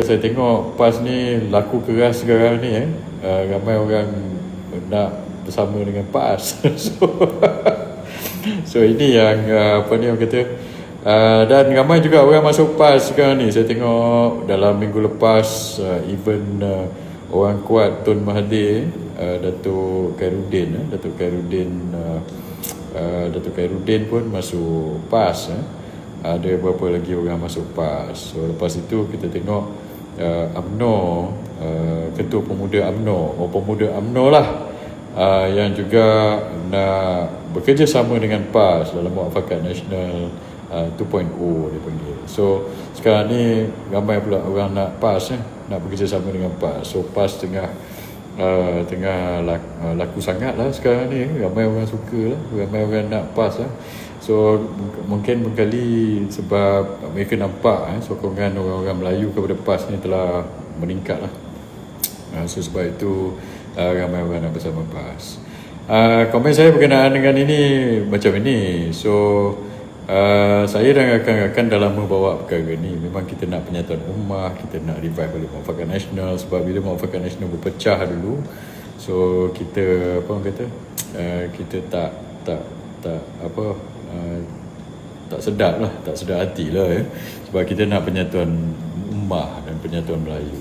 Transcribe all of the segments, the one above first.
saya tengok PAS ni laku keras sekarang ni eh. Uh, ramai orang nak bersama dengan PAS. so, so ini yang uh, apa ni orang kata uh, dan ramai juga orang masuk PAS sekarang ni. Saya tengok dalam minggu lepas uh, even uh, orang kuat Tun Mahathir uh, Datuk Khairuddin eh. Datuk Khairuddin uh, uh, Datuk Khairuddin pun masuk PAS eh. Ada berapa lagi orang masuk PAS. So lepas itu kita tengok uh, UMNO uh, Ketua Pemuda UMNO. Oh Pemuda UMNO lah uh, Yang juga nak bekerjasama dengan PAS Dalam Muafakat Nasional uh, 2.0 dia panggil. So sekarang ni ramai pula orang nak PAS eh, Nak bekerjasama dengan PAS. So PAS tengah uh, tengah laku, uh, laku sangat lah sekarang ni. Ramai orang suka lah Ramai orang nak PAS lah So mungkin berkali sebab mereka nampak eh, sokongan orang-orang Melayu kepada PAS ni telah meningkat lah. Uh, so sebab itu uh, ramai orang nak bersama PAS. Uh, komen saya berkenaan dengan ini macam ini. So uh, saya dan rakan-rakan dalam membawa perkara ni memang kita nak penyatuan ummah, kita nak revive balik muafakat nasional sebab bila muafakat nasional berpecah dulu so kita apa orang kata uh, kita tak tak tak apa uh, tak sedap lah, tak sedap hati lah ya. Sebab kita nak penyatuan ummah dan penyatuan Melayu.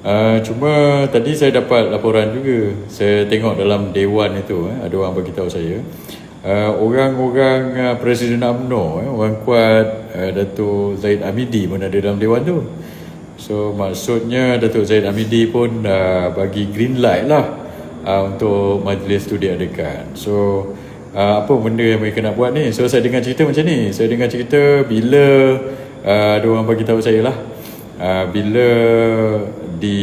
Uh, cuma tadi saya dapat laporan juga. Saya tengok dalam dewan itu, eh, ada orang beritahu saya. Uh, orang-orang uh, Presiden UMNO, eh, orang kuat uh, Datuk Zaid Amidi pun ada dalam dewan tu. So maksudnya Datuk Zaid Amidi pun uh, bagi green light lah uh, untuk majlis tu diadakan. So uh, apa benda yang mereka nak buat ni? So saya dengar cerita macam ni. Saya dengar cerita bila uh, ada orang bagi tahu saya lah. Uh, bila di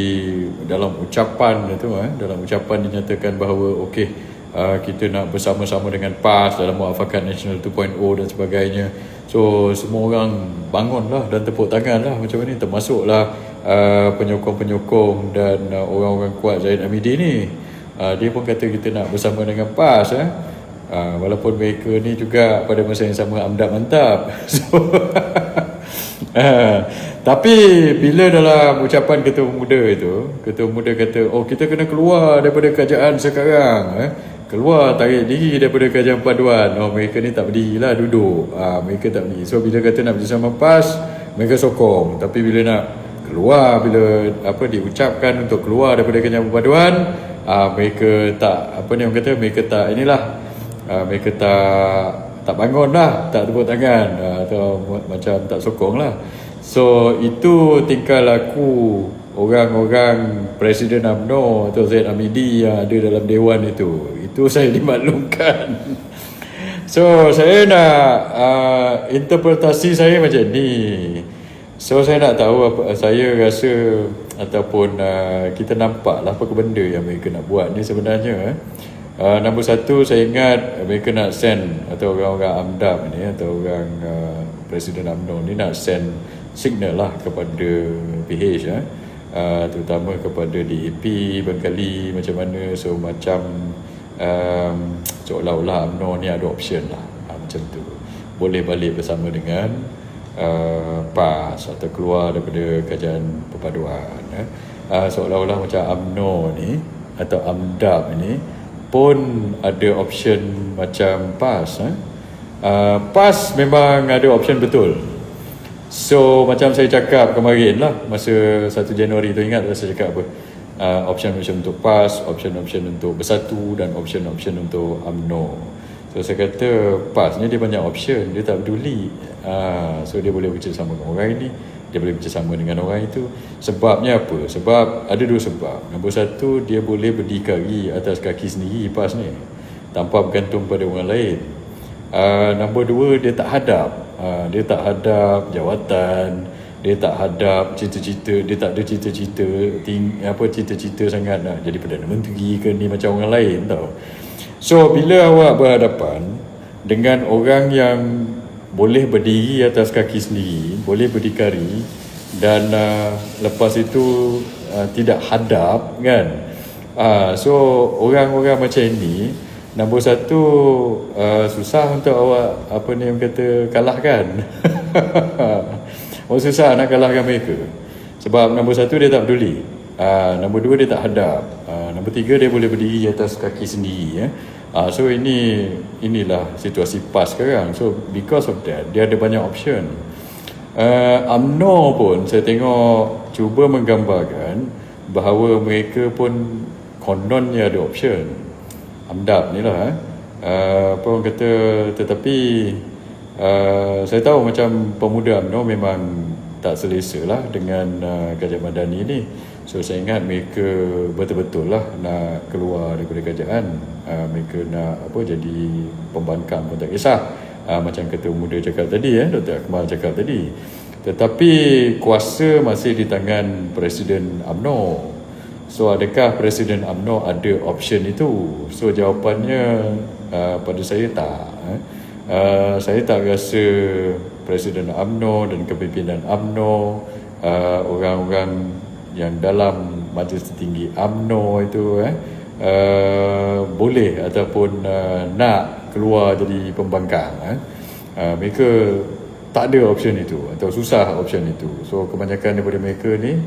dalam ucapan itu eh, dalam ucapan dinyatakan bahawa okey uh, kita nak bersama-sama dengan PAS dalam muafakat nasional 2.0 dan sebagainya. So semua orang bangun lah dan tepuk tangan lah macam ni. Termasuklah uh, penyokong-penyokong dan uh, orang-orang kuat Zaid Amidi ni. Uh, dia pun kata kita nak bersama dengan PAS eh Uh, walaupun mereka ni juga pada masa yang sama amdap mantap. So, uh, tapi bila dalam ucapan ketua muda itu, ketua muda kata, oh kita kena keluar daripada kerajaan sekarang. Eh? Keluar tarik diri daripada kerajaan paduan. Oh mereka ni tak berdiri lah duduk. Uh, mereka tak berdiri. So bila kata nak bersama PAS, mereka sokong. Tapi bila nak keluar, bila apa diucapkan untuk keluar daripada kerajaan paduan, uh, mereka tak, apa ni orang kata, mereka tak inilah, uh, mereka tak tak bangun lah, tak tepuk tangan uh, atau macam tak sokong lah. So itu tingkah laku orang-orang Presiden UMNO atau Zaid Amidi yang ada dalam dewan itu. Itu saya dimaklumkan. So saya nak uh, interpretasi saya macam ni. So saya nak tahu apa saya rasa ataupun uh, kita nampak lah apa benda yang mereka nak buat ni sebenarnya. Eh. Uh, nombor satu saya ingat mereka nak send atau orang-orang AMDAP ni atau orang uh, Presiden UMNO ni nak send signal lah kepada PH eh. uh, terutama kepada DAP Bengkali macam mana so macam um, seolah-olah UMNO ni ada option lah uh, macam tu boleh balik bersama dengan uh, PAS atau keluar daripada kajian perpaduan eh. uh, seolah-olah macam UMNO ni atau AMDAP ni pun ada option macam PAS eh? uh, PAS memang ada option betul. So macam saya cakap kemarin lah masa 1 Januari tu ingat saya cakap apa? Uh, option-option untuk PAS option-option untuk bersatu dan option-option untuk UMNO. So saya kata PAS ni dia banyak option dia tak peduli. Uh, so dia boleh bekerjasama dengan orang ini dia boleh bekerjasama dengan orang itu. Sebabnya apa? Sebab ada dua sebab. Nombor satu dia boleh berdikari atas kaki sendiri pas ni. Tanpa bergantung pada orang lain. Uh, nombor dua dia tak hadap. Uh, dia tak hadap jawatan dia tak hadap cita-cita dia tak ada cita-cita ting, apa cita-cita sangat nak jadi Perdana Menteri ke ni macam orang lain tau. So bila awak berhadapan dengan orang yang boleh berdiri atas kaki sendiri, boleh berdikari dan uh, lepas itu uh, tidak hadap kan. Uh, so orang-orang macam ini nombor satu uh, susah untuk awak apa ni yang kata kalahkan. oh susah nak kalahkan mereka. Sebab nombor satu dia tak peduli. Uh, nombor dua dia tak hadap. Uh, nombor tiga dia boleh berdiri atas kaki sendiri. Eh. Uh, so ini inilah situasi PAS sekarang. So because of that, dia ada banyak option. Uh, UMNO pun saya tengok cuba menggambarkan bahawa mereka pun kononnya ada option. AMDAP ni lah. Eh. Uh, apa orang kata tetapi uh, saya tahu macam pemuda UMNO memang tak selesa lah dengan uh, Kerajaan Madani ni so saya ingat mereka betul-betul lah nak keluar daripada kerajaan uh, mereka nak apa jadi pembangkang pun tak kisah uh, macam Ketua Muda cakap tadi eh, Dr. Akmal cakap tadi tetapi kuasa masih di tangan Presiden AMNO so adakah Presiden AMNO ada option itu so jawapannya uh, pada saya tak eh. uh, saya tak rasa Presiden AMNO dan kepimpinan AMNO uh, orang-orang yang dalam majlis tertinggi AMNO itu eh, uh, boleh ataupun uh, nak keluar jadi pembangkang eh. uh, mereka tak ada option itu atau susah option itu. So kebanyakan daripada mereka ni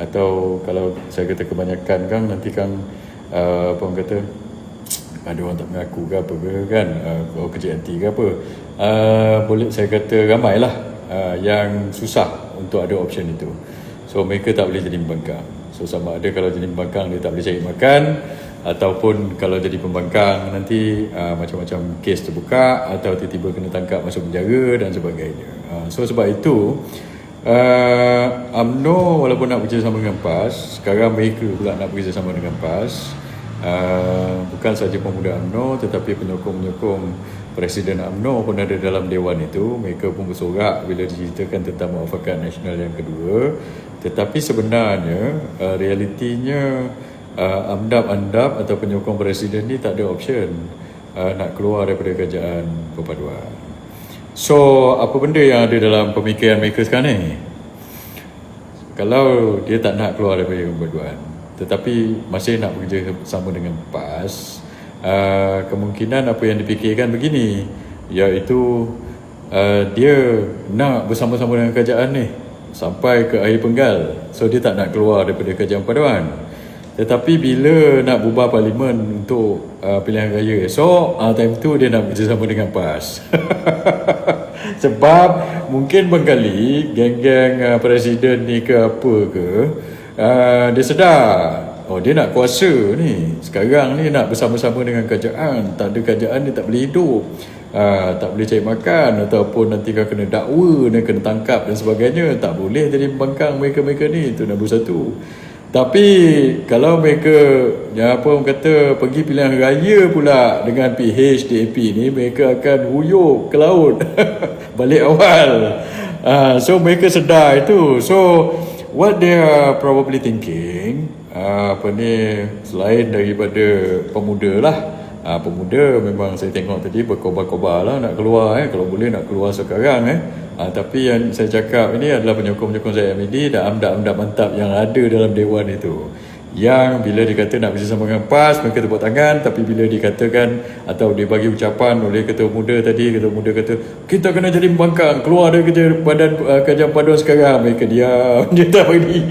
atau kalau saya kata kebanyakan kan nanti kan uh, apa orang kata ada orang tak mengaku ke apa ke kan uh, kerja anti ke apa. Uh, boleh saya kata ramai lah uh, yang susah untuk ada option itu so mereka tak boleh jadi pembangkang. So sama ada kalau jadi pembangkang dia tak boleh cari makan. Ataupun kalau jadi pembangkang nanti uh, macam-macam kes terbuka atau tiba-tiba kena tangkap masuk penjara dan sebagainya. Uh, so sebab itu uh, UMNO walaupun nak bekerjasama dengan PAS sekarang mereka pula nak bekerjasama dengan PAS. Uh, bukan saja pemuda UMNO tetapi penyokong-penyokong Presiden UMNO pun ada dalam dewan itu. Mereka pun bersorak bila diceritakan tentang muafakat nasional yang kedua tetapi sebenarnya uh, realitinya uh, amdap-amdap atau penyokong presiden ni tak ada option uh, nak keluar daripada kerajaan perpaduan. So apa benda yang ada dalam pemikiran mereka sekarang ni? Kalau dia tak nak keluar daripada perpaduan tetapi masih nak bekerja sama dengan PAS uh, kemungkinan apa yang dipikirkan begini iaitu uh, dia nak bersama-sama dengan kerajaan ni sampai ke akhir penggal. So dia tak nak keluar daripada kerajaan paduan tetapi bila nak bubar parlimen untuk uh, pilihan raya esok uh, time tu dia nak bersama dengan PAS. Sebab mungkin bengkali geng-geng uh, presiden ni ke apa ke uh, dia sedar Oh dia nak kuasa ni. Sekarang ni nak bersama-sama dengan kerajaan. Tak ada kerajaan dia tak boleh hidup uh, Tak boleh cari makan Ataupun nanti kau kena dakwa dan Kena tangkap dan sebagainya Tak boleh jadi pembangkang mereka-mereka ni Itu nombor satu. Tapi Kalau mereka ya Apa orang kata Pergi pilihan raya pula Dengan PHDAP ni Mereka akan huyuk ke laut Balik awal. Uh, So mereka sedar itu. So What they are probably thinking Ah, apa ni selain daripada pemuda lah uh, pemuda memang saya tengok tadi berkobar-kobar lah nak keluar eh. Kalau boleh nak keluar sekarang eh. Uh, tapi yang saya cakap ini adalah penyokong-penyokong saya MID dan amdap-amdap mantap yang ada dalam dewan itu. Yang bila dikata nak bersama dengan PAS mereka tepuk tangan tapi bila dikatakan atau dia bagi ucapan oleh ketua muda tadi ketua muda kata kita kena jadi pembangkang keluar dari kerja badan uh, kerajaan paduan sekarang. Mereka diam dia tak bagi.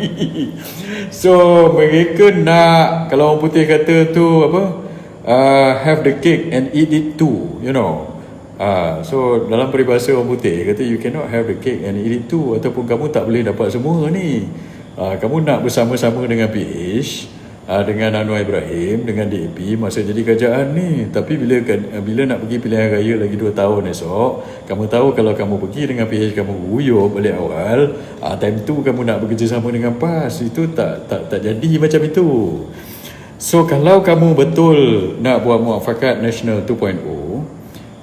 So mereka nak kalau orang putih kata tu apa uh, have the cake and eat it too you know. Ah, so dalam peribahasa orang putih kata you cannot have the cake and eat it too ataupun kamu tak boleh dapat semua ni. Uh, kamu nak bersama-sama dengan PH uh, dengan Anwar Ibrahim dengan DAP masa jadi kerajaan ni. Tapi bila uh, bila nak pergi pilihan raya lagi 2 tahun esok kamu tahu kalau kamu pergi dengan PH kamu huyuk balik awal uh, time tu kamu nak bekerjasama dengan PAS itu tak tak tak jadi macam itu so kalau kamu betul nak buat muafakat nasional 2.0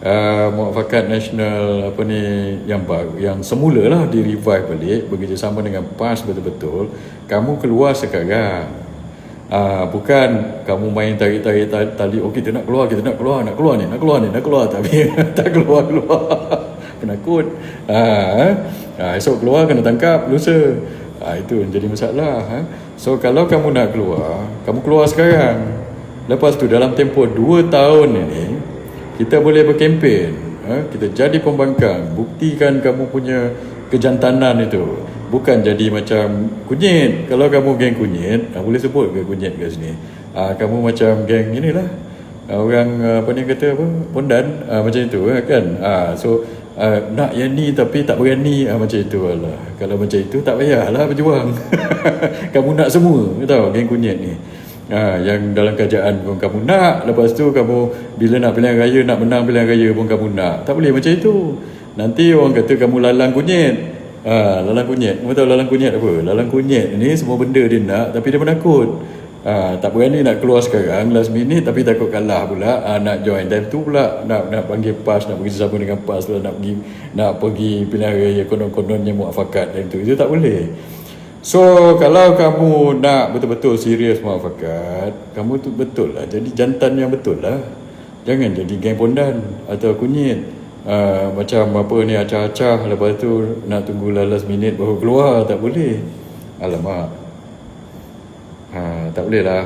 uh, muafakat nasional apa ni yang baru yang semula lah di revive balik bekerjasama dengan PAS betul-betul kamu keluar sekarang. Uh, bukan kamu main tarik-tarik tali oh kita nak keluar kita nak keluar nak keluar ni nak keluar ni nak keluar. Tapi tak keluar keluar. Penakut. Uh, uh, esok keluar kena tangkap lusa. Uh, itu jadi masalah uh. So kalau kamu nak keluar kamu keluar sekarang. Lepas tu dalam tempoh 2 tahun ini kita boleh berkempen. Ha? kita jadi pembangkang. Buktikan kamu punya kejantanan itu. Bukan jadi macam kunyit. Kalau kamu geng kunyit uh, boleh sebut ke kunyit kat sini? Uh, kamu macam geng inilah. Uh, orang apa ni kata apa? Pondan macam itu uh, kan? So uh, nak yang ni tapi tak berani uh, macam itu lah kalau macam itu tak payahlah berjuang. Kamu nak semua tahu geng kunyit ni. Ha, yang dalam kerajaan pun kamu nak. Lepas tu kamu Bila nak pilihan raya Nak menang pilihan raya pun kamu nak. Tak boleh macam itu. Nanti orang kata kamu lalang kunyit. Ha, Lalang kunyit. Kamu tahu lalang kunyit apa? Lalang kunyit ni semua benda dia nak Tapi dia menakut ha, Tak berani nak keluar sekarang Last minute Tapi takut kalah pula. Ha, Nak join. Time tu pula Nak nak panggil PAS Nak pergi sama dengan PAS pula, Nak pergi Nak pergi pilihan raya Konon-kononnya muafakat Time tu. Itu tak boleh. So kalau kamu nak betul-betul serius muafakat Kamu tu betul lah. Jadi jantan yang betul lah. Jangan jadi geng pondan Atau kunyit. Uh, Macam apa ni acah-acah Lepas tu nak tunggu last minute baru keluar Tak boleh. Alamak ha, Tak boleh lah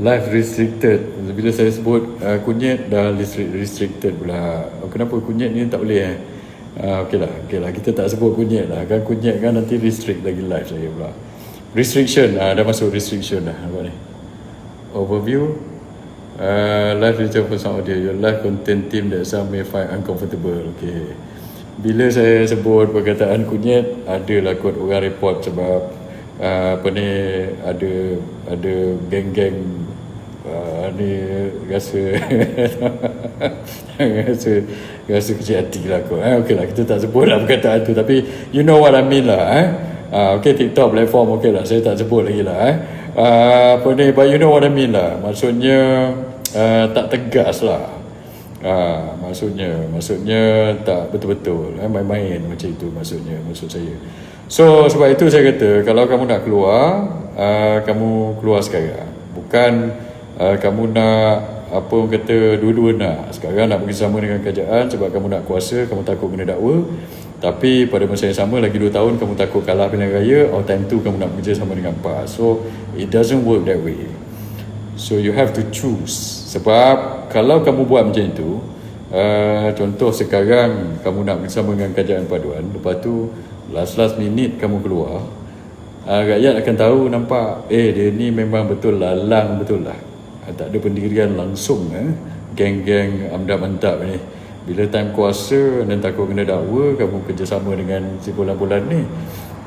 Life restricted Bila saya sebut uh, kunyit dah restricted pula Kenapa kunyit ni tak boleh eh Uh, okey lah, okey lah. Kita tak sebut kunyit lah. Kan kunyit kan nanti restrict lagi live saya pula. Restriction, uh, dah masuk restriction dah. Apa ni? Overview. Uh, live digital for some audio. Your live content team that some may find uncomfortable. Okay. Bila saya sebut perkataan kunyit, adalah kot orang report sebab uh, apa ni ada ada geng-geng uh, ni rasa rasa rasa kecil hati lah kot. Eh, okay lah kita tak sebut lah perkataan tu tapi you know what I mean lah eh. Uh, okay TikTok platform okay lah saya tak sebut lagi lah eh. Uh, apa ni but you know what I mean lah. Maksudnya uh, tak tegas lah. Uh, maksudnya maksudnya tak betul-betul eh, main-main macam itu maksudnya maksud saya so sebab itu saya kata kalau kamu nak keluar uh, kamu keluar sekarang. Bukan uh, kamu nak apa orang kata dua-dua nak. Sekarang nak bekerjasama dengan kerajaan sebab kamu nak kuasa kamu takut kena dakwa. Tapi pada masa yang sama lagi dua tahun kamu takut kalah pilihan raya or time tu kamu nak bekerjasama dengan PAS so it doesn't work that way. So you have to choose. Sebab kalau kamu buat macam itu uh, contoh sekarang kamu nak bersama dengan kerajaan paduan lepas tu last last minute kamu keluar uh, rakyat akan tahu nampak eh dia ni memang betul lalang betul lah. Ah, tak ada pendirian langsung eh. geng-geng amdap mantap ni. Bila time kuasa dan takut kena dakwa kamu kerjasama dengan si bulan-bulan ni.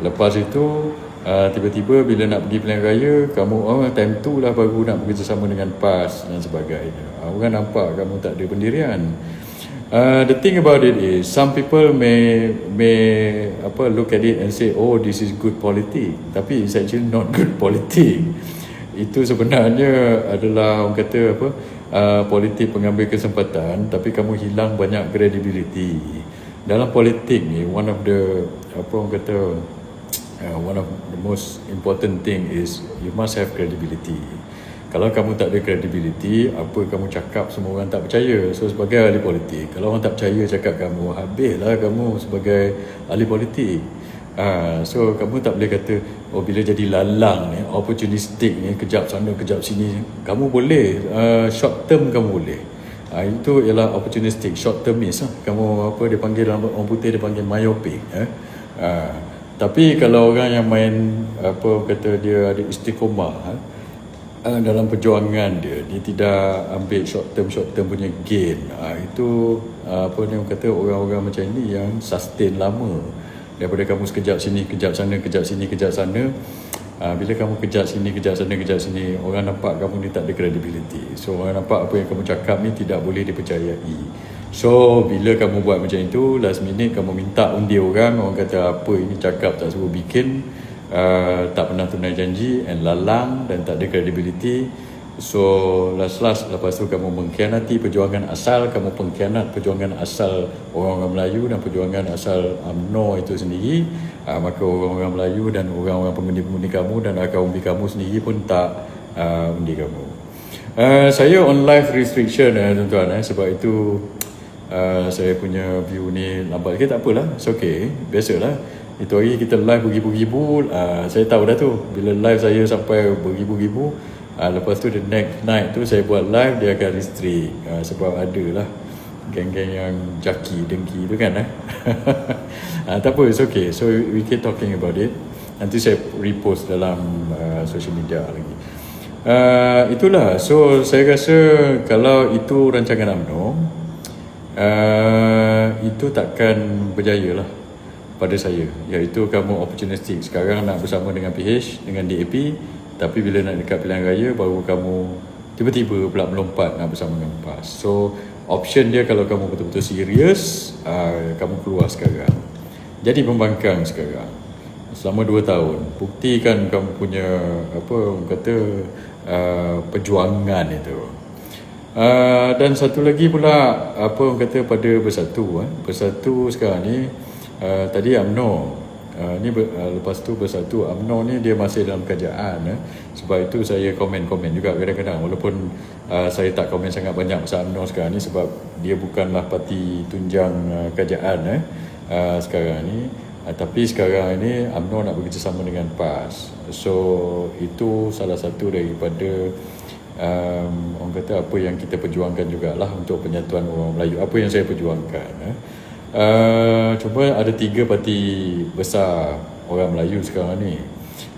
Lepas itu uh, tiba-tiba bila nak pergi pilihan raya kamu oh time tu lah baru nak bekerjasama dengan PAS dan sebagainya. Uh, orang nampak kamu tak ada pendirian Uh, the thing about it is some people may may apa look at it and say oh this is good politics tapi it's actually not good politics itu sebenarnya adalah orang kata apa uh, politik pengambil kesempatan tapi kamu hilang banyak credibility. Dalam politik ni one of the apa orang kata uh, one of the most important thing is you must have credibility kalau kamu tak ada credibility apa kamu cakap semua orang tak percaya so sebagai ahli politik kalau orang tak percaya cakap kamu habislah kamu sebagai ahli politik Ha, so kamu tak boleh kata oh bila jadi lalang ni opportunistic ni kejap sana kejap sini kamu boleh uh, short term kamu boleh ha, itu ialah opportunistic short termist lah. kamu apa dia panggil orang putih dia panggil myopic eh? ha, tapi kalau orang yang main apa kata dia ada istiqomah uh, dalam perjuangan dia dia tidak ambil short term short term punya gain. Ha, itu uh, apa ni kata orang-orang macam ini yang sustain lama. Daripada kamu sekejap sini kejap sana kejap sini kejap sana uh, bila kamu kejap sini kejap sana kejap sini orang nampak kamu ni tak ada credibility. So orang nampak apa yang kamu cakap ni tidak boleh dipercayai. So bila kamu buat macam itu last minute kamu minta undi orang orang kata apa ini cakap tak suruh bikin uh, tak pernah tunai janji and lalang dan tak ada credibility. So last last lepas tu kamu mengkhianati perjuangan asal Kamu pengkhianat perjuangan asal orang-orang Melayu Dan perjuangan asal UMNO itu sendiri uh, Maka orang-orang Melayu dan orang-orang pengundi-pengundi kamu Dan akar umbi kamu sendiri pun tak uh, undi kamu. Uh, Saya on live restriction eh, tuan-tuan eh, Sebab itu uh, saya punya view ni lambat sikit. Tak apalah It's okay, biasalah Itu hari kita live beribu-ribu uh, Saya tahu dah tu Bila live saya sampai beribu-ribu Uh, lepas tu the next night tu saya buat live dia akan restrict. Uh, sebab ada lah geng-geng yang jaki dengki tu kan eh? Uh, tak apa it's okay. So we keep talking about it. Nanti saya repost dalam uh, social media lagi. Uh, itulah. So saya rasa kalau itu rancangan UMNO uh, itu takkan berjaya lah pada saya iaitu kamu opportunistic sekarang nak bersama dengan PH dengan DAP tapi bila nak dekat pilihan raya baru kamu tiba-tiba pula melompat nak bersama dengan PAS so option dia kalau kamu betul-betul serius uh, kamu keluar sekarang. Jadi pembangkang sekarang. Selama 2 tahun buktikan kamu punya apa kata uh, perjuangan itu. Uh, dan satu lagi pula apa orang kata pada bersatu eh? bersatu sekarang ni uh, tadi UMNO Uh, ni uh, lepas tu bersatu UMNO ni dia masih dalam kerajaan eh. sebab itu saya komen-komen juga kadang-kadang walaupun uh, saya tak komen sangat banyak pasal UMNO sekarang ni sebab dia bukanlah parti tunjang uh, kerajaan eh, uh, sekarang ni uh, tapi sekarang ini UMNO nak bekerjasama dengan PAS so itu salah satu daripada um, orang kata apa yang kita perjuangkan jugalah untuk penyatuan orang Melayu apa yang saya perjuangkan eh. Uh, cuma ada tiga parti besar orang Melayu sekarang ni.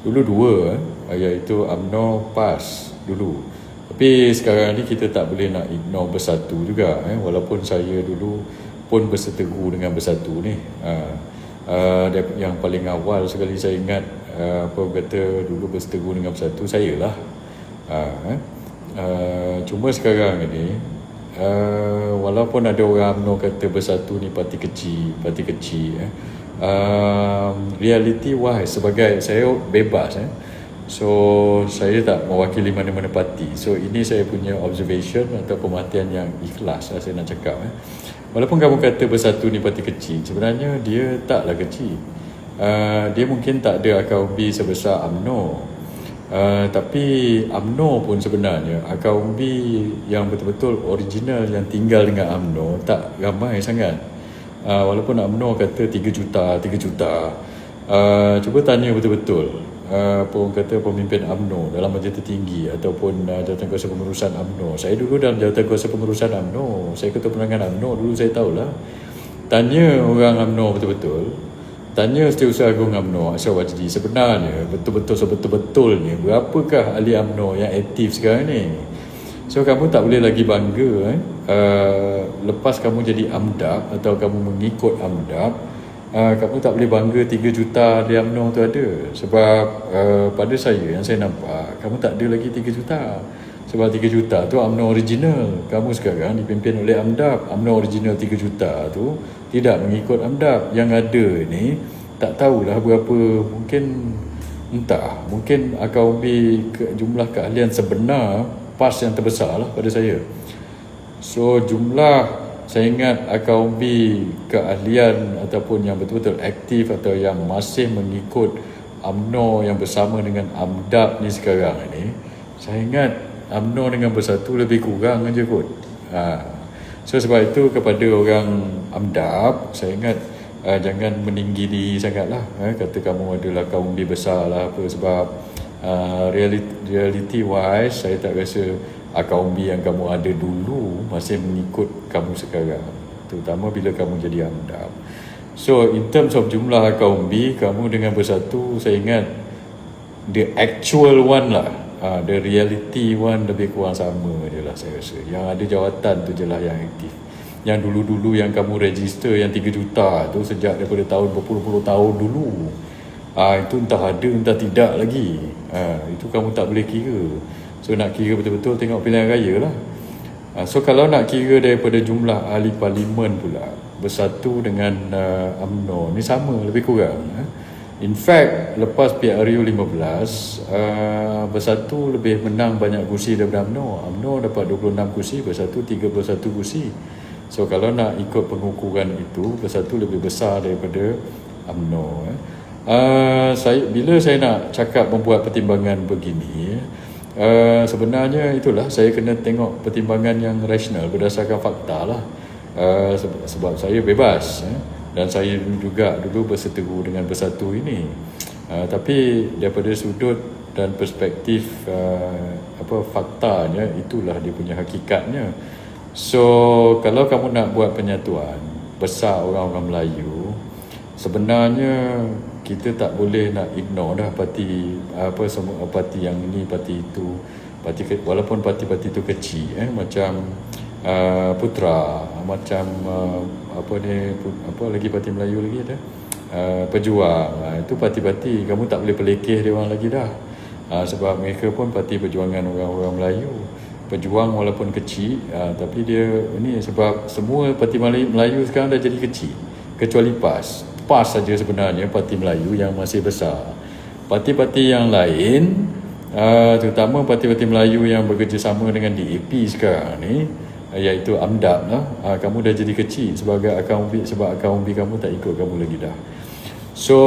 Dulu dua eh, iaitu UMNO PAS dulu. Tapi sekarang ni kita tak boleh nak ignore bersatu juga eh walaupun saya dulu pun berseteru dengan bersatu ni. Uh, uh, yang paling awal sekali saya ingat uh, apa kata dulu berseteru dengan bersatu saya lah. Uh, eh. uh, cuma sekarang ni uh, walaupun ada orang UMNO kata bersatu ni parti kecil, parti kecil eh. Uh, reality wise sebagai saya bebas eh. So saya tak mewakili mana-mana parti. So ini saya punya observation atau pematian yang ikhlas lah saya nak cakap eh. Walaupun kamu kata bersatu ni parti kecil, sebenarnya dia taklah kecil. Uh, dia mungkin tak ada akal ubi sebesar UMNO Uh, tapi UMNO pun sebenarnya akar umbi yang betul-betul original yang tinggal dengan UMNO tak ramai sangat. Uh, walaupun UMNO kata 3 juta 3 juta. Uh, cuba tanya betul-betul. Uh, pun kata pemimpin UMNO dalam majlis tertinggi ataupun uh, jawatan kuasa pengurusan UMNO. Saya dulu dalam jawatan kuasa pengurusan UMNO saya ketua penerangan UMNO dulu saya tahulah. Tanya orang UMNO betul-betul Tanya Setiausaha Agung UMNO Asyar Wajdi sebenarnya betul-betul sebetul-betulnya berapakah ahli UMNO yang aktif sekarang ni? So kamu tak boleh lagi bangga eh? uh, lepas kamu jadi AMDAP atau kamu mengikut AMDAP uh, kamu tak boleh bangga 3 juta ahli UMNO tu ada. Sebab uh, pada saya yang saya nampak kamu tak ada lagi 3 juta. Sebab 3 juta tu UMNO original. Kamu sekarang dipimpin oleh AMDAP UMNO original 3 juta tu tidak mengikut AMDAP yang ada ni tak tahulah berapa mungkin entah. Mungkin akan lebih ke jumlah keahlian sebenar pas yang terbesar lah pada saya. So jumlah saya ingat akan lebih keahlian ataupun yang betul-betul aktif atau yang masih mengikut AMNO yang bersama dengan AMDAP ni sekarang ni saya ingat AMNO dengan bersatu lebih kurang aja kot. Ha. So sebab itu kepada orang amdab Saya ingat uh, jangan meninggi diri sangat lah eh, Kata kamu adalah kaum lebih besar lah apa Sebab uh, reality, reality wise Saya tak rasa uh, kaum yang kamu ada dulu Masih mengikut kamu sekarang. Terutama bila kamu jadi amdab. So in terms of jumlah kaum B Kamu dengan bersatu saya ingat The actual one lah uh, the reality one lebih kurang sama je lah saya rasa. Yang ada jawatan tu je lah yang aktif. Yang dulu-dulu yang kamu register yang 3 juta tu sejak daripada tahun berpuluh-puluh tahun dulu. Uh, itu entah ada entah tidak lagi. Uh, itu kamu tak boleh kira. So nak kira betul-betul tengok pilihan raya lah. Uh, so kalau nak kira daripada jumlah ahli parlimen pula bersatu dengan uh, UMNO ni sama lebih kurang uh. In fact, lepas PRU 15, uh, Bersatu lebih menang banyak kursi daripada UMNO. UMNO dapat 26 kursi, Bersatu 31 kursi. So kalau nak ikut pengukuran itu, Bersatu lebih besar daripada UMNO. Eh. Uh, saya, bila saya nak cakap membuat pertimbangan begini, uh, sebenarnya itulah saya kena tengok pertimbangan yang rasional berdasarkan fakta lah. Uh, sebab, sebab saya bebas. Eh dan saya juga dulu berseteru dengan bersatu ini. Uh, tapi daripada sudut dan perspektif uh, apa faktanya itulah dia punya hakikatnya. So kalau kamu nak buat penyatuan besar orang-orang Melayu sebenarnya kita tak boleh nak ignore dah parti apa semua parti yang ini parti itu parti walaupun parti-parti itu kecil eh macam uh, Putra macam uh, apa ni apa lagi parti Melayu lagi ada? Uh, Pejuang. Uh, itu parti-parti kamu tak boleh pelekeh dia orang lagi dah. Uh, sebab mereka pun parti perjuangan orang-orang Melayu. Pejuang walaupun kecil uh, tapi dia ini sebab semua parti Melayu, sekarang dah jadi kecil. Kecuali PAS. PAS saja sebenarnya parti Melayu yang masih besar. Parti-parti yang lain uh, terutama parti-parti Melayu yang bekerjasama dengan DAP sekarang ni iaitu AMDAP lah. Uh, kamu dah jadi kecil sebagai akaun umbi sebab akaun umbi kamu tak ikut kamu lagi dah. So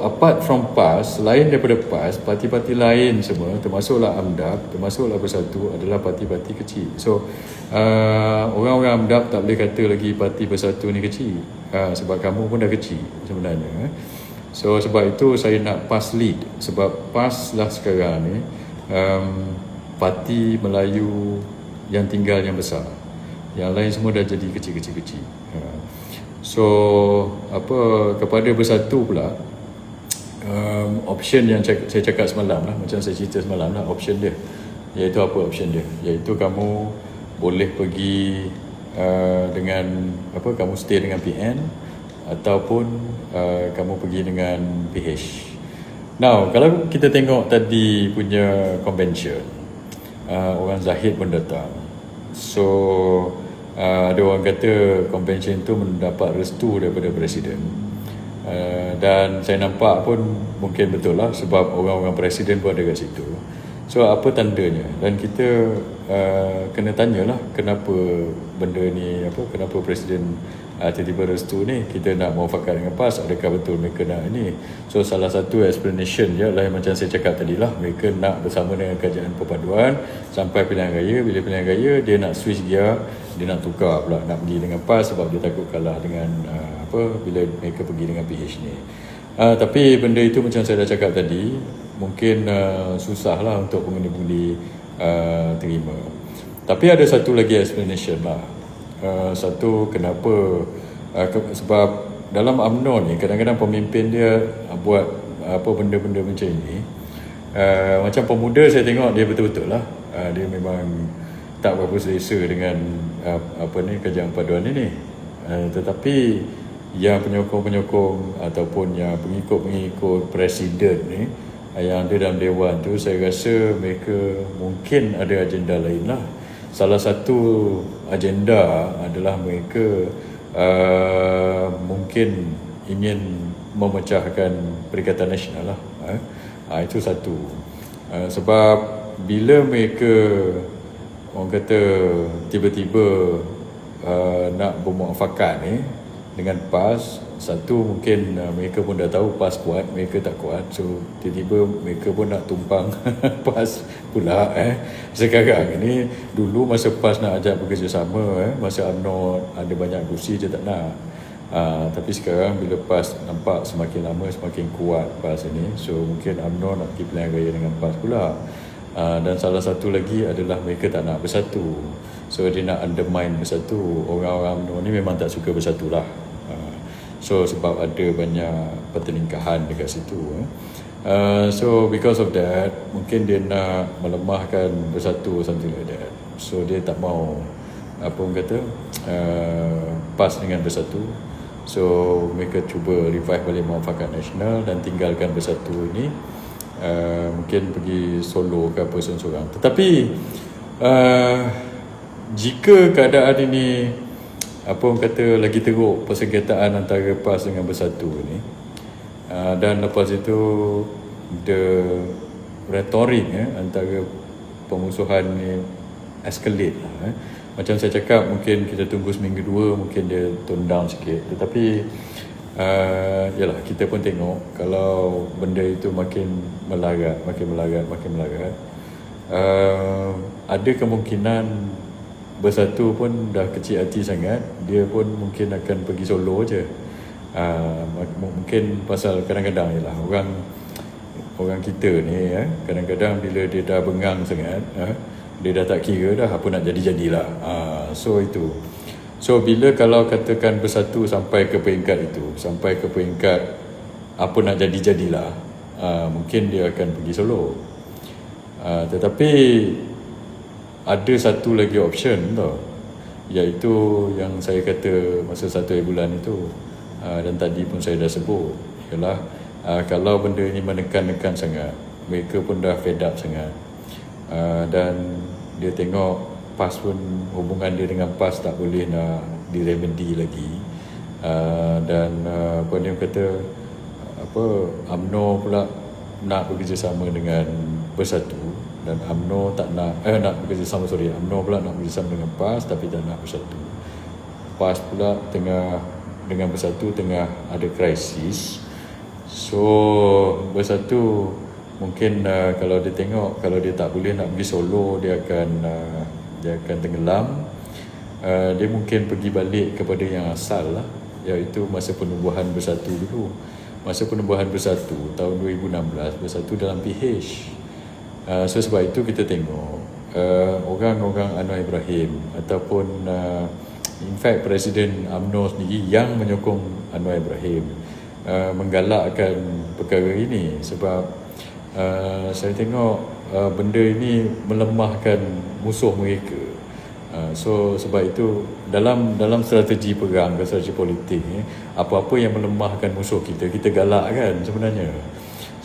apart from PAS, selain daripada PAS, parti-parti lain semua termasuklah AMDAP, termasuklah Bersatu adalah parti-parti kecil. So uh, orang-orang AMDAP tak boleh kata lagi parti Bersatu ni kecil. Uh, sebab kamu pun dah kecil sebenarnya. So sebab itu saya nak PAS lead sebab PAS lah sekarang ni um, parti Melayu yang tinggal yang besar. Yang lain semua dah jadi kecil-kecil-kecil. Ha. So apa kepada bersatu pula um, option yang saya cakap semalam lah macam saya cerita semalam lah option dia iaitu apa option dia iaitu kamu boleh pergi uh, dengan apa kamu stay dengan PN ataupun uh, kamu pergi dengan PH. Now, kalau kita tengok tadi punya convention, uh, orang Zahid pun datang. So uh, ada orang kata convention tu mendapat restu daripada presiden. Uh, dan saya nampak pun mungkin betul lah sebab orang-orang presiden pun ada kat situ. So apa tandanya? Dan kita uh, kena tanyalah kenapa benda ni apa kenapa presiden uh, tiba-tiba restu ni kita nak muafakat dengan PAS adakah betul mereka nak ini? So salah satu explanation je lah macam saya cakap tadi lah mereka nak bersama dengan kajian perpaduan sampai pilihan raya. Bila pilihan raya dia nak switch gear dia nak tukar pula nak pergi dengan PAS sebab dia takut kalah dengan uh, apa bila mereka pergi dengan PH ni. Uh, tapi benda itu macam saya dah cakap tadi mungkin uh, susah lah untuk pengundi-pengundi uh, terima. Tapi ada satu lagi explanation lah uh, satu kenapa uh, ke, sebab dalam UMNO ni kadang-kadang pemimpin dia uh, buat uh, apa benda-benda macam ini uh, macam pemuda saya tengok dia betul-betul lah. Uh, dia memang tak berapa selesa dengan uh, apa ni kerjaan paduan ini. Uh, tetapi yang penyokong-penyokong ataupun yang pengikut-pengikut presiden ni yang ada dalam dewan tu saya rasa mereka mungkin ada agenda lain lah salah satu agenda adalah mereka uh, mungkin ingin memecahkan Perikatan Nasional lah. Eh? Uh, itu satu. Uh, sebab bila mereka orang kata tiba-tiba uh, nak bermuafakat ni dengan PAS satu mungkin uh, mereka pun dah tahu PAS kuat mereka tak kuat. So tiba-tiba mereka pun nak tumpang PAS pula eh. Sekarang ini dulu masa PAS nak ajak bekerjasama eh masa UMNO ada banyak kursi je tak nak. Uh, tapi sekarang bila PAS nampak semakin lama semakin kuat PAS ini so mungkin UMNO nak pergi pilihan raya dengan PAS pula. Uh, dan salah satu lagi adalah mereka tak nak bersatu. So dia nak undermine bersatu. Orang-orang UMNO ni memang tak suka bersatu lah So sebab ada banyak pertelingkahan dekat situ eh. Uh, so because of that mungkin dia nak melemahkan bersatu something like that. So dia tak mau apa orang kata uh, pas dengan bersatu. So mereka cuba revive balik muafakat nasional dan tinggalkan bersatu ini uh, mungkin pergi solo ke apa seorang-seorang. Tetapi uh, jika keadaan ini apa orang kata lagi teruk persengketaan antara PAS dengan Bersatu ni. Uh, dan lepas itu the retorik eh, antara pemusuhan ni escalate lah eh. macam saya cakap mungkin kita tunggu seminggu dua mungkin dia tone down sikit. Tetapi uh, yalah kita pun tengok kalau benda itu makin melarat makin melarat makin melarat. Uh, ada kemungkinan bersatu pun dah kecil hati sangat. Dia pun mungkin akan pergi solo je. Uh, mungkin pasal kadang-kadang ialah orang orang kita ni eh, kadang-kadang bila dia dah bengang sangat eh, dia dah tak kira dah apa nak jadi-jadilah. Uh, so itu. So bila kalau katakan bersatu sampai ke peringkat itu sampai ke peringkat apa nak jadi-jadilah uh, mungkin dia akan pergi solo. Uh, tetapi ada satu lagi option tau. Iaitu yang saya kata masa satu bulan itu uh, dan tadi pun saya dah sebut ialah uh, kalau benda ini menekan-nekan sangat mereka pun dah fed up sangat. Uh, dan dia tengok PAS pun hubungan dia dengan PAS tak boleh nak diremedi lagi. Dan apa dia kata apa AMNO pula nak bekerjasama dengan Bersatu dan AMNO tak nak eh nak bekerjasama sorry. AMNO pula nak bekerjasama dengan PAS tapi tak nak Bersatu. PAS pula tengah dengan Bersatu tengah ada krisis. So Bersatu mungkin uh, kalau dia tengok kalau dia tak boleh nak pergi solo dia akan uh, dia akan tenggelam. Uh, dia mungkin pergi balik kepada yang asal lah iaitu masa penubuhan bersatu dulu. Masa penubuhan bersatu tahun 2016 bersatu dalam PH uh, so sebab itu kita tengok uh, orang-orang Anwar Ibrahim ataupun uh, in fact Presiden UMNO sendiri yang menyokong Anwar Ibrahim uh, menggalakkan perkara ini sebab uh, saya tengok uh, benda ini melemahkan musuh mereka. Uh, so sebab itu dalam dalam strategi perang strategi politik ni apa-apa yang melemahkan musuh kita kita galakkan sebenarnya.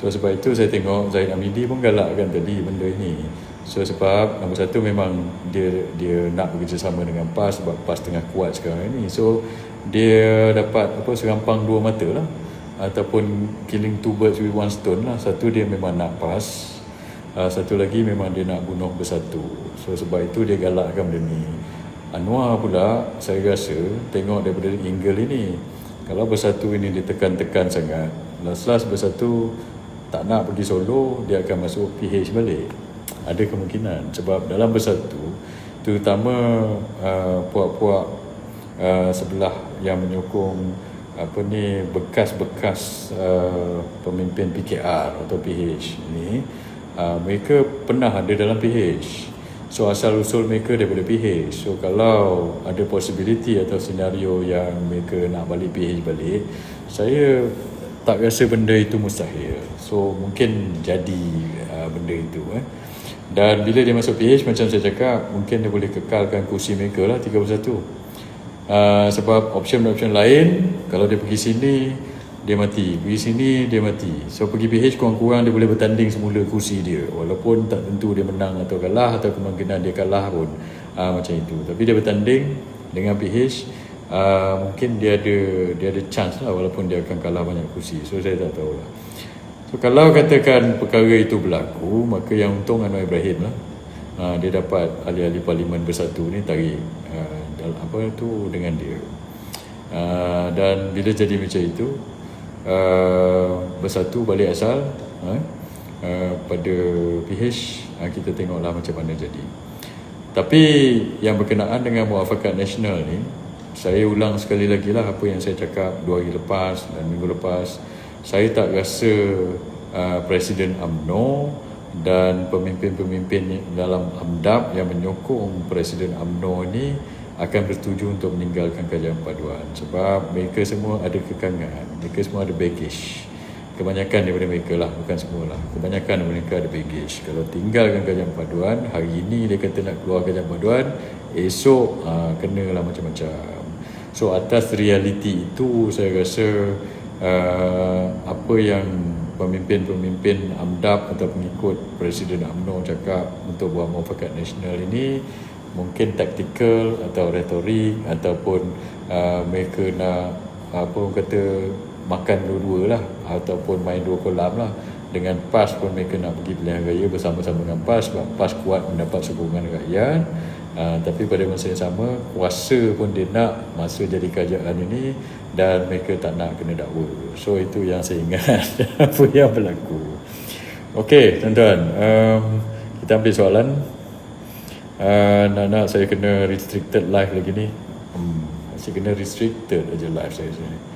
So sebab itu saya tengok Zaid Amidi pun galakkan tadi benda ini. So sebab nombor satu memang dia dia nak bekerjasama dengan PAS sebab PAS tengah kuat sekarang ini. So dia dapat apa serampang dua mata lah. Ataupun killing two birds with one stone lah. Satu dia memang nak pas uh, satu lagi memang dia nak bunuh bersatu. So sebab itu dia galakkan benda ni. Anwar pula saya rasa tengok daripada angle ini. Kalau bersatu ini ditekan-tekan sangat last-last bersatu tak nak pergi solo dia akan masuk PH balik. Ada kemungkinan sebab dalam bersatu terutama uh, puak-puak uh, sebelah yang menyokong apa ni bekas-bekas uh, pemimpin PKR atau PH ni uh, mereka pernah ada dalam PH so asal usul mereka daripada PH so kalau ada possibility atau senario yang mereka nak balik PH balik saya tak rasa benda itu mustahil so mungkin jadi uh, benda itu eh. dan bila dia masuk PH macam saya cakap mungkin dia boleh kekalkan kursi mereka lah 31 uh, sebab option-option lain kalau dia pergi sini dia mati. Pergi sini dia mati. So pergi PH kurang-kurang dia boleh bertanding semula kursi dia. Walaupun tak tentu dia menang atau kalah atau kemungkinan dia kalah pun. Uh, macam itu. Tapi dia bertanding dengan PH uh, ah, mungkin dia ada dia ada chance lah walaupun dia akan kalah banyak kursi. So saya tak tahu lah so kalau katakan perkara itu berlaku maka yang untung Anwar Ibrahim lah. Uh, dia dapat ahli-ahli parlimen bersatu ni tarik uh, apa tu dengan dia. Uh, dan bila jadi macam itu uh, bersatu balik asal uh, uh, pada PH uh, kita tengoklah macam mana jadi. Tapi yang berkenaan dengan muafakat nasional ni saya ulang sekali lagi lah apa yang saya cakap dua hari lepas dan minggu lepas saya tak rasa uh, Presiden UMNO dan pemimpin-pemimpin dalam AMDAP yang menyokong Presiden UMNO ini akan bersetuju untuk meninggalkan kajian paduan sebab mereka semua ada kekangan mereka semua ada baggage. Kebanyakan daripada mereka lah bukan semua lah. Kebanyakan mereka ada baggage. Kalau tinggalkan kajian paduan hari ini dia kata nak keluar kajian paduan esok uh, kenalah macam-macam. So atas realiti itu saya rasa uh, apa yang pemimpin-pemimpin AMDAP atau pengikut Presiden UMNO cakap untuk buat muafakat nasional ini mungkin taktikal atau retorik ataupun uh, mereka nak apa kata makan dua-dua lah ataupun main dua kolam lah. Dengan PAS pun mereka nak pergi pilihan raya bersama-sama dengan PAS sebab PAS kuat mendapat sokongan rakyat. Uh, tapi pada masa yang sama kuasa pun dia nak masa jadi kerajaan ini dan mereka tak nak kena dakwa. So itu yang saya ingat. Apa yang berlaku. Okey, tuan-tuan. Um, kita ambil soalan. Uh, nak nak saya kena restricted live lagi ni. Hmm, saya kena restricted aja live saya sini